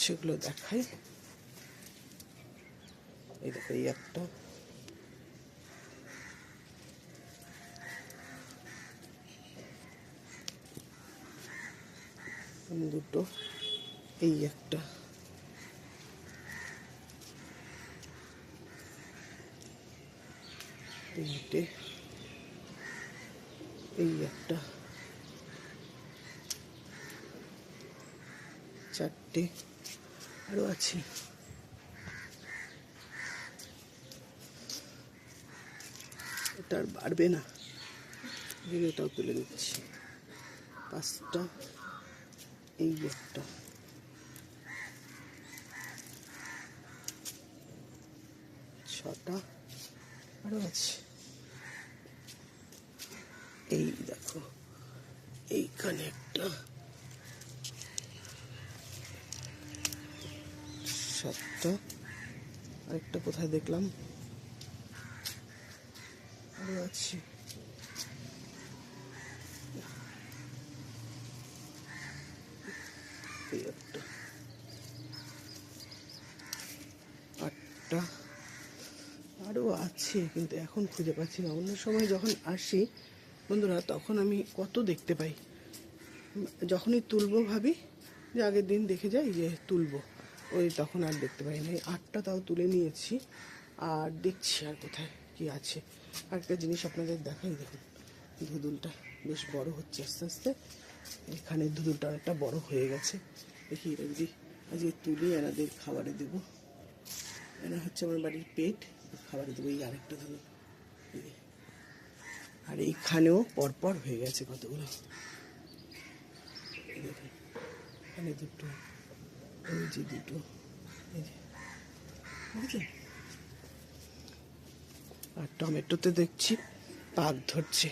সেগুলো দেখাই। এই এই একটা। দুটো এই একটা। তিনটে এই একটা। চারটে। আরও আছে। এটা আর বাড়বে না। এটাও তুলে দিচ্ছি পাঁচটা, এই একটা। ছটা আরও আছে। এই দেখো, এইখানে একটা। সাতটা আরেকটা কোথায় দেখলাম? আরও আছে। আটটা। আরও আছে, কিন্তু এখন খুঁজে পাচ্ছি না। অন্য সময় যখন আসি, বন্ধুরা, তখন আমি কত দেখতে পাই। যখনই তুলবো ভাবি, যে আগের দিন দেখে যাই যে তুলবো। ওই তখন আর দেখতে পাই না এই আটটা তাও তুলে নিয়েছি। আর দেখছি আর কোথায় কি আছে। আরেকটা জিনিস আপনাদের দেখাই দেখুন। ধুদুলটা বেশ বড় হচ্ছে আস্তে আস্তে। এখানে ধুদুলটা অনেকটা বড় হয়ে গেছে। দেখি এটা যদি আজকে তুলে, এনাদের খাবারে দেবো। এনা হচ্ছে আমার বাড়ির পেট। খাবারে দেবো। এই আরেকটা ধুদুল। আর এইখানেও পরপর হয়ে গেছে কতগুলো। দুটো। দুটো এই যে বুঝলেন আর টমেটোতে দেখছি পাক ধরছে।